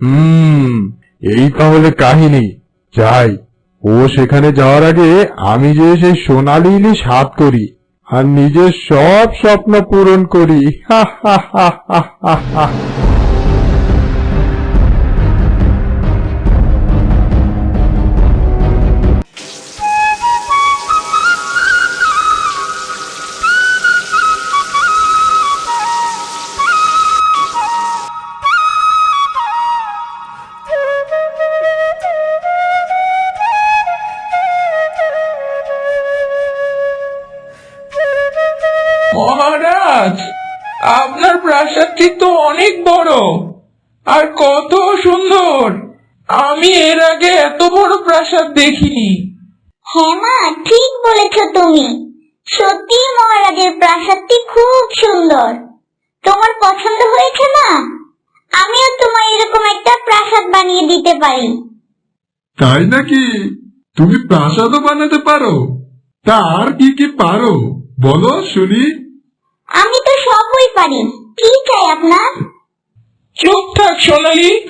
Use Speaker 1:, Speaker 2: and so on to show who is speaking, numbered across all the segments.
Speaker 1: হুম, এই তাহলে কাহিনী। যাই, ও সেখানে যাওয়ার আগে আমি যে সেই সোনালি ইলিশ হাত করি, আর নিজের সব স্বপ্ন পূরণ করি। হা হা হা হা হা
Speaker 2: দেখিনি।
Speaker 3: হ্যাঁ মা ঠিক বলেছ তুমি। সত্যি মহারাজের প্রাসাদটি খুব সুন্দর। তোমার পছন্দ হয়েছে না? আমিও তোমার এরকম একটা প্রাসাদ বানিয়ে দিতে পারি।
Speaker 4: তাই নাকি? তুমি প্রাসাদও বানাতে পারো। তা আর কি কি পারো? বলো শুনি।
Speaker 3: আমি তো সবই পারি। কি চাই আপনার?
Speaker 2: চুপ থাক সোনালি।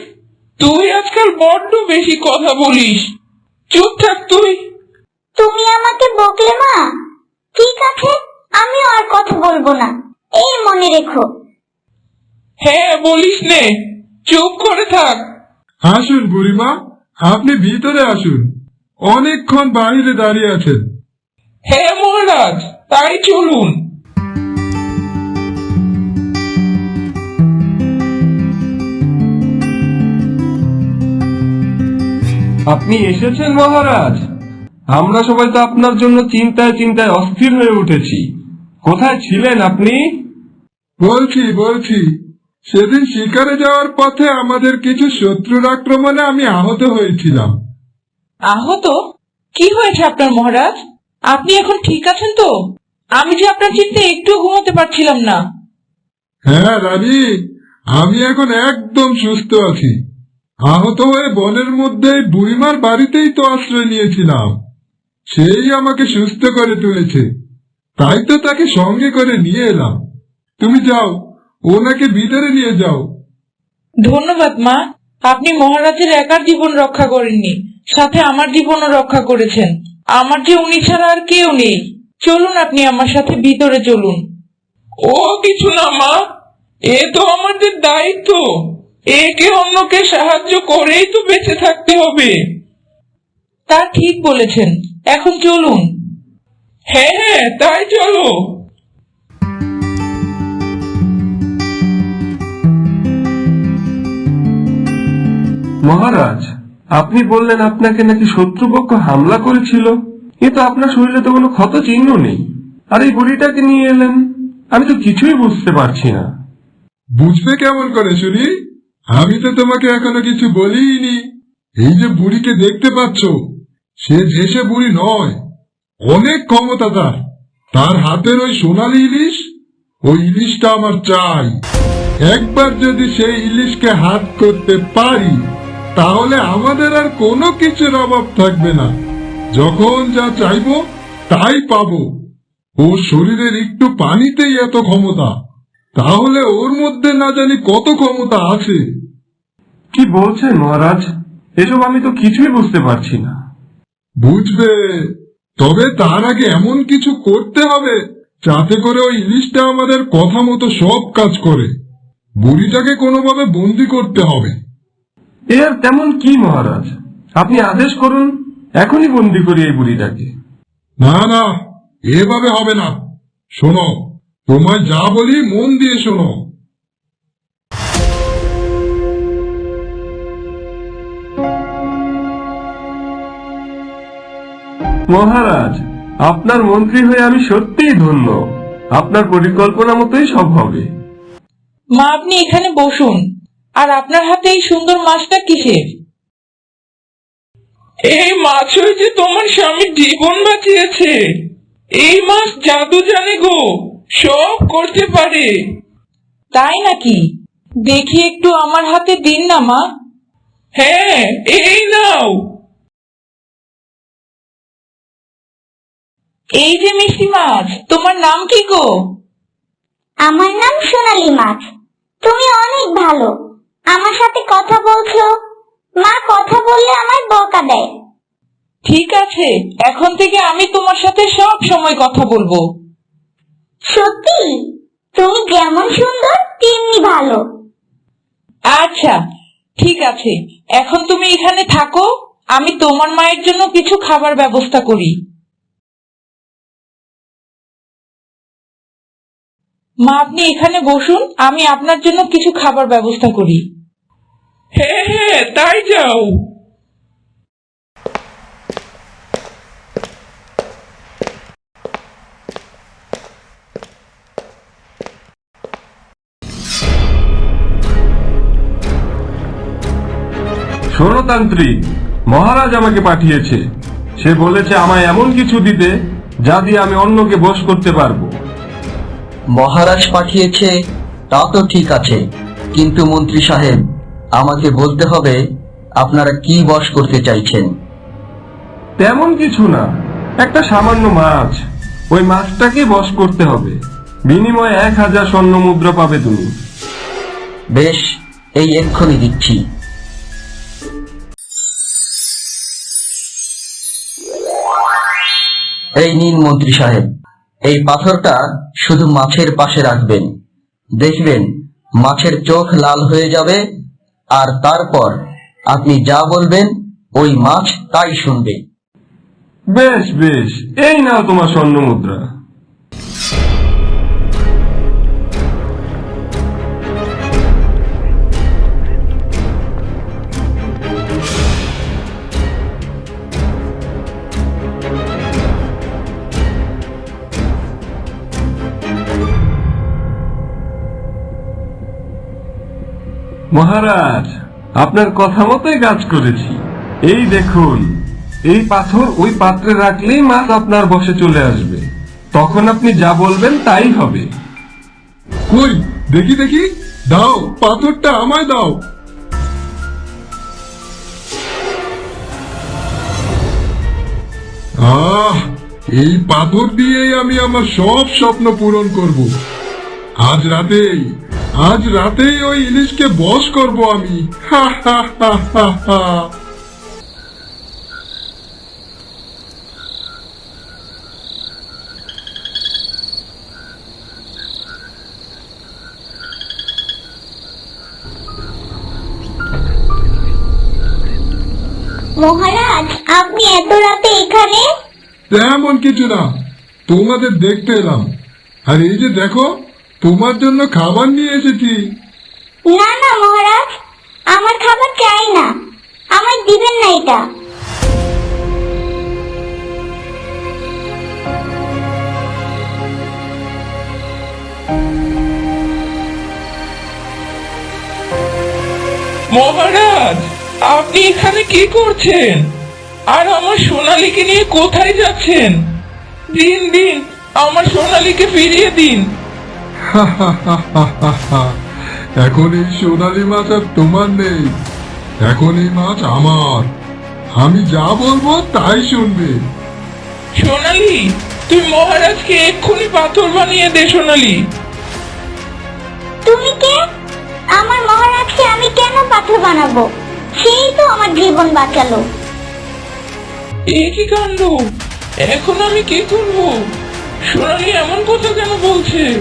Speaker 2: তুই আজকাল বড্ড বেশি কথা বলিস। চুপ থাক তুই।
Speaker 3: তুমি আমাকে বকলে মা? ঠিক আছে আমিও আর কথা বলব না। এই মনে রেখো।
Speaker 2: হ্যাঁ বলিস নে। চুপ করে থাক।
Speaker 4: আসুন বুড়িমা আপনি ভিতরে আসুন। অনেকক্ষণ বাইরে দাঁড়িয়ে আছেন।
Speaker 2: হ্যাঁ মহারাজ তাই চলুন।
Speaker 5: আপনি এসেছেন মহারাজ। আমরা সবাই তো আপনার জন্য চিন্তায় চিন্তায় অস্থির হয়ে উঠেছি। কোথায় ছিলেন আপনি?
Speaker 4: বলছি বলছি সেদিন শিকারে যাওয়ার পথে আমাদের কিছু শত্রুর আক্রমণে আমি আহত হয়েছিলাম।
Speaker 6: আহত? কি হয়েছে আপনার মহারাজ? আপনি এখন ঠিক আছেন তো? আমি যে আপনার চিন্তা একটু ঘুমাতে পারছিলাম না।
Speaker 4: হ্যাঁ রানী আমি এখন একদম সুস্থ আছি। আহত হয়ে বনের মধ্যে বুড়িমার বাড়িতেই তো আশ্রয় নিয়েছিলাম। সেই আমাকে সুস্থ করে তুলেছে। তাই তো তাকে সঙ্গে করে নিয়ে এলাম। তুমি যাও ওনাকে ভিতরে নিয়ে যাও।
Speaker 6: ধন্যবাদ মা। আপনি মহারাজের একার জীবন রক্ষা করেননি সাথে আমার জীবনও রক্ষা করেছেন। আমার যে উনি ছাড়া আর কেউ নেই। চলুন আপনি আমার সাথে ভিতরে চলুন।
Speaker 2: ও কিছু না মা। এ তো আমাদের দায়িত্ব। একে অন্যকে সাহায্য করেই তো বেঁচে থাকতে হবে।
Speaker 6: তা ঠিক বলেছেন। এখন চলুন।
Speaker 2: হ্যাঁ হ্যাঁ তাই চলো।
Speaker 5: মহারাজ আপনি বললেন আপনাকে নাকি শত্রুপক্ষ হামলা করেছিল। কিন্তু আপনার শরীরে তো কোনো ক্ষত চিহ্ন নেই। আর এই বুড়িটাকে নিয়ে এলেন আমি তো কিছুই বুঝতে পারছি না।
Speaker 4: বুঝবে কেমন করে শুনি? আমি তো তোমাকে এখনও কিছু বলিনি এই যে বুড়িকে দেখতে পাচ্ছ, সে যেসে বুড়ি নয়, অনেক ক্ষমতা তার। তার হাতের ওই সোনালি ইলিশ, ওই ইলিশটা আমার চাই। একবার যদি সেই ইলিশকে হাত করতে পারি, তাহলে আমাদের আর কোনো কিছুর অভাব থাকবে না। যখন যা চাইব, তাই পাবো। ওর শরীরের একটু পানিতেই এত ক্ষমতা। তাহলে ওর মধ্যে না জানি কত ক্ষমতা আছে?
Speaker 5: কি বলছেন মহারাজ? এসব আমি তো কিছুই বুঝতে পারছি না।
Speaker 4: বুঝবে। তবে তার আগে এমন কিছু করতে হবে যাতে করে ওই ইলিশটা আমাদের কথা মতো সব কাজ করে। বুড়িটাকে কোনোভাবে বন্দি করতে হবে।
Speaker 5: এর তেমন কি মহারাজ? আপনি আদেশ করুন এখনই বন্দি করি এই বুড়িটাকে।
Speaker 4: না না এভাবে হবে না। শোনো তোমায় যা বলি মন দিয়ে শোনো।
Speaker 5: মহারাজ আপনার মন্ত্রী হয়ে আমি সত্যিই ধন্য। আপনার পরিকল্পনা মতোই সব হবে।
Speaker 6: মা আপনি এখানে বসুন। আর আপনার হাতে এই সুন্দর মাছটা কিসের?
Speaker 2: এই মাছ হয়েছে তোমার স্বামীর জীবন বাঁচিয়েছে। এই মাছ জাদু জানে গো। সব করতে পারে।
Speaker 6: তাই নাকি? দেখি একটু আমার হাতে দিন না মা।
Speaker 2: হ্যাঁ এই নাও।
Speaker 6: এই যে মিষ্টি মাছ তোমার নাম কি গো?
Speaker 3: আমার নাম সোনালি মাছ। তুমি অনেক ভালো। আমার সাথে কথা বলছো? মা কথা বললে আমার বকা দেয়।
Speaker 6: ঠিক আছে এখন থেকে আমি তোমার সাথে সব সময় কথা বলব।
Speaker 3: সত্যি? তুমি যেমন সুন্দর তেমনি ভালো।
Speaker 6: আচ্ছা ঠিক আছে। এখন তুমি এখানে থাকো আমি তোমার মায়ের জন্য কিছু খাবার ব্যবস্থা করি। মা আপনি এখানে বসুন আমি আপনার জন্য কিছু খাবার ব্যবস্থা করি।
Speaker 2: হ্যাঁ হ্যাঁ তাই যাও।
Speaker 5: ষড়তান্ত্রিক মহারাজ আমাকে পাঠিয়েছে। সে বলেছে আমায় এমন কিছু দিতে যা দিয়ে আমি অন্যকে বশ করতে পারব।
Speaker 7: মহারাজ পাঠিয়েছে তা তো ঠিক আছে। কিন্তু মন্ত্রী সাহেব আমাকে বলতে হবে আপনারা কি বশ করতে চাইছেন?
Speaker 5: তেমন কিছু না। একটা সামান্য মাছ। ওই মাছটাকে বশ করতে হবে। বিনিময়ে এক হাজার স্বর্ণ মুদ্রা পাবে তুমি।
Speaker 7: বেশ এই এক্ষুনি দিচ্ছি। এই নিন মন্ত্রী সাহেব, এই পাথরটা শুধু মাছের পাশে রাখবেন। দেখবেন, মাছের চোখ লাল হয়ে যাবে, আর তারপর আপনি যা বলবেন, ওই মাছ তাই শুনবে।
Speaker 5: বেশ বেশ, এই নাও তোমার স্বর্ণ মুদ্রা মহারাজ, আপনার কথা মতোই কাজ করেছি। এই দেখুন, এই পাথর ওই পাত্রে রাখলেই মাছ আপনার বসে চলে আসবে। তখন আপনি যা বলবেন তাই হবে।
Speaker 4: কই, দেখি দেখি। দাও, পাথরটা আমায় দাও। আহ, এই পাথর দিয়েই আমি আমার সব স্বপ্ন পূরণ করব। আজ রাতেই আজ রাতেই ওই ইলিশকে বস করব আমি। হা হা হা হা হা।
Speaker 3: মহারাজ আপনি এত রাতে এখানে?
Speaker 4: তেমন কিছু না তোমাদের দেখতে এলাম। আর এই যে দেখো তোমার জন্য খাবার নিয়ে এসেছি।
Speaker 3: না না মহারাজ আমার খাবার চাই না। আমার দিবেন না এটা।
Speaker 2: মহারাজ আপনি এখানে কি করছেন? আর আমার সোনালীকে নিয়ে কোথায় যাচ্ছেন? দিন দিন আমার সোনালীকে ফিরিয়ে দিন।
Speaker 4: এখন এই সোনালি মাছ আর তোমার নেই। এখন এই মাছ আমার। আমি যা বলব তাই শুনবে।
Speaker 2: সোনালী তুই মহারাজকে এক্ষুনি পাথর বানিয়ে দে সোনালি।
Speaker 3: তুমি কে? আমার মহারাজকে আমি কেন পাথর বানাবো? সেই তো আমার জীবন বাঁচালো।
Speaker 2: এ কি কাণ্ড? এখন আমি কি করব? সোনালি এমন কথা কেন বলছে?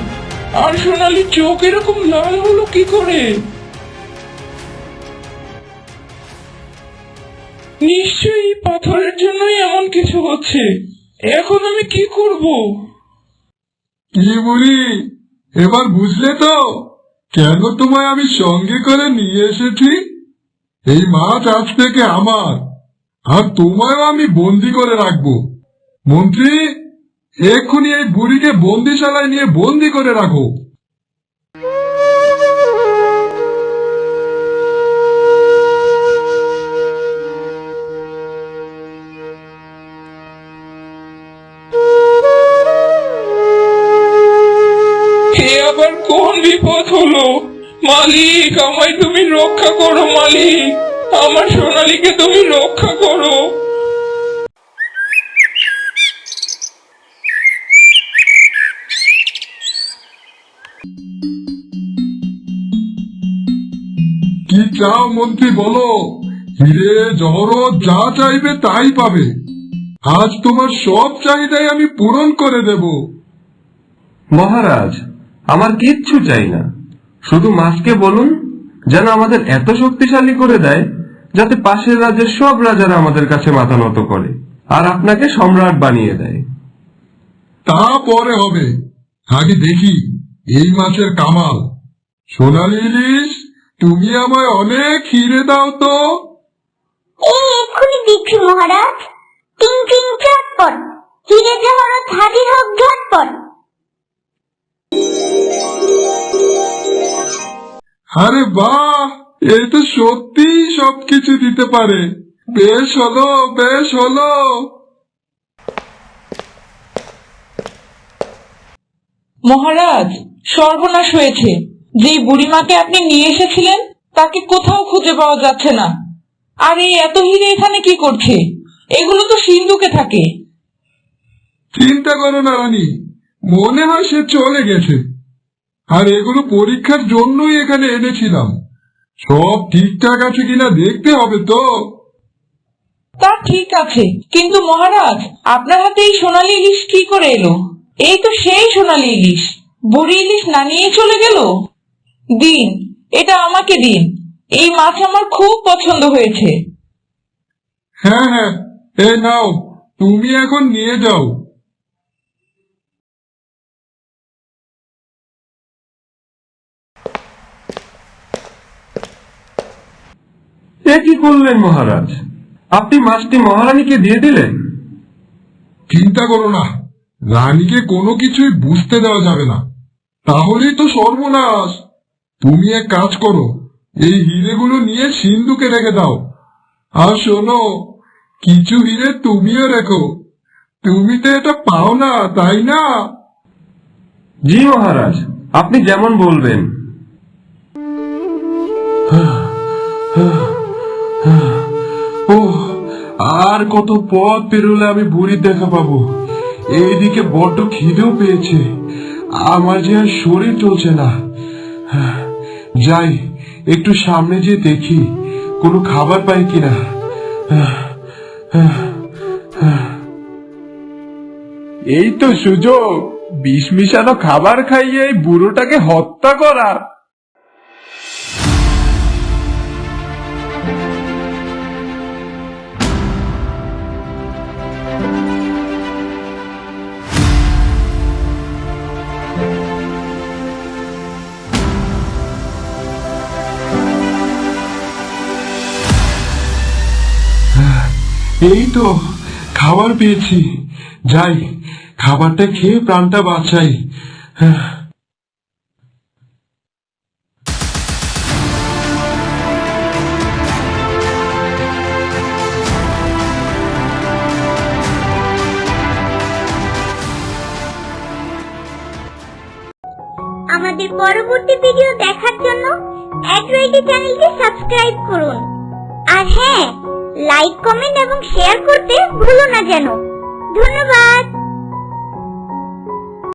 Speaker 2: আর সোনালি চোখ এরকম লাল হলো কি করে? নিশ্চয়ই পাথরের জন্যই এমন কিছু হচ্ছে। এখন আমি কি করব?
Speaker 4: কি বুড়ি, এবার বুঝলে তো? কেন তোমায় আমি সঙ্গে করে নিয়ে এসেছি? এই মাছ আজ থেকে আমার, আর তোমায়ও আমি বন্দি করে রাখব। মন্ত্রী এক্ষুনি এই বুড়িকে বন্দিশালায় নিয়ে বন্দি করে রাখো।
Speaker 2: আবার কোন বিপদ হলো? মালিক, আমায় তুমি রক্ষা করো, মালিক। আমার সোনালীকে তুমি রক্ষা করো।
Speaker 4: চাও মন্ত্রী বলো। হিরে জহরত যা চাইবে তাই পাবে। আজ তোমার সব চাহিদাই আমি পূরণ করে দেব।
Speaker 5: মহারাজ আমার কিচ্ছু চাই না। শুধু মাছকে বলুন যেন আমাদের এত শক্তিশালী করে দেয় যাতে পাশের রাজ্যের সব রাজারা আমাদের কাছে মাথা নত করে আর আপনাকে সম্রাট বানিয়ে দেয়।
Speaker 4: তা পরে হবে। আগে দেখি এই মাছের কামাল। সোনালি ইলিশ তুমি আমায় অনেক হিরে দাও তো।
Speaker 3: এই এক্ষুনি দিচ্ছি মহারাজ টিং টিং চটপট হিরে জহরত হাজির হোক ঝটপট
Speaker 4: আরে বাহ এ তো সত্যিই সবকিছু দিতে পারে। বেশ হলো বেশ হলো।
Speaker 6: মহারাজ সর্বনাশ হয়েছে। যেই বুড়িমাকে আপনি নিয়ে এসেছিলেন তাকে কোথাও খুঁজে পাওয়া যাচ্ছে না। আর এই এত হিরে এখানে কি করছে? এগুলো তো সিন্ধুকে থাকে।
Speaker 4: চিন্তা করো না রানী। মনে হয় সে চলে গেছে। আর এগুলো পরীক্ষার জন্যই এখানে এনেছিলাম। সব ঠিকঠাক আছে কিনা দেখতে হবে তো।
Speaker 6: তা ঠিক আছে কিন্তু মহারাজ আপনার হাতে এই সোনালি ইলিশ কি করে এলো? এই তো সেই সোনালি ইলিশ। বুড়ি ইলিশ না নিয়ে চলে গেল? দিন এটা আমাকে দিন। এই মাছ আমার খুব পছন্দ হয়েছে।
Speaker 4: হ্যাঁ হ্যাঁ এই নাও তুমি এখন নিয়ে যাও।
Speaker 5: এ কি করলেন মহারাজ? আপনি মাছটি মহারানীকে দিয়ে দিলেন?
Speaker 4: চিন্তা করো না রানীকে কোনো কিছুই বুঝতে দেওয়া যাবে না। তাহলেই তো সর্বনাশ। তুমি এক কাজ করো এই হিরেগুলো নিয়ে সিন্ধুকে রেখে দাও। আর শোনো কিছু হিরে তুমিও রেখো। তুমি তো এটা পাও না তাই না?
Speaker 5: জি মহারাজ আপনি যেমন বলবেন।
Speaker 1: ও আর কত পথ পেরোলে আমি বুড়ির দেখা পাবো। এইদিকে বড্ড খিদেও পেয়েছে। আমার যে আর শরীর চলছে না। যাই, একটু সামনে যেয়ে দেখি, কোনো খাবার পাই কিনা। এই তো সুযোগ, বিষ মিশানো খাবার খাইয়ে এই বুড়োটাকে হত্যা করা। এই তো খাবার পেয়েছি। যাই, খাবারটা খেয়ে প্রাণটা বাঁচাই।
Speaker 3: আমাদের পরবর্তী ভিডিও দেখার জন্য অ্যাডওয়াইটি চ্যানেলটি সাবস্ক্রাইব করুন। আর হ্যাঁ লাইক কমেন্ট এবং শেয়ার করতে ভুলো না যেন। ধন্যবাদ।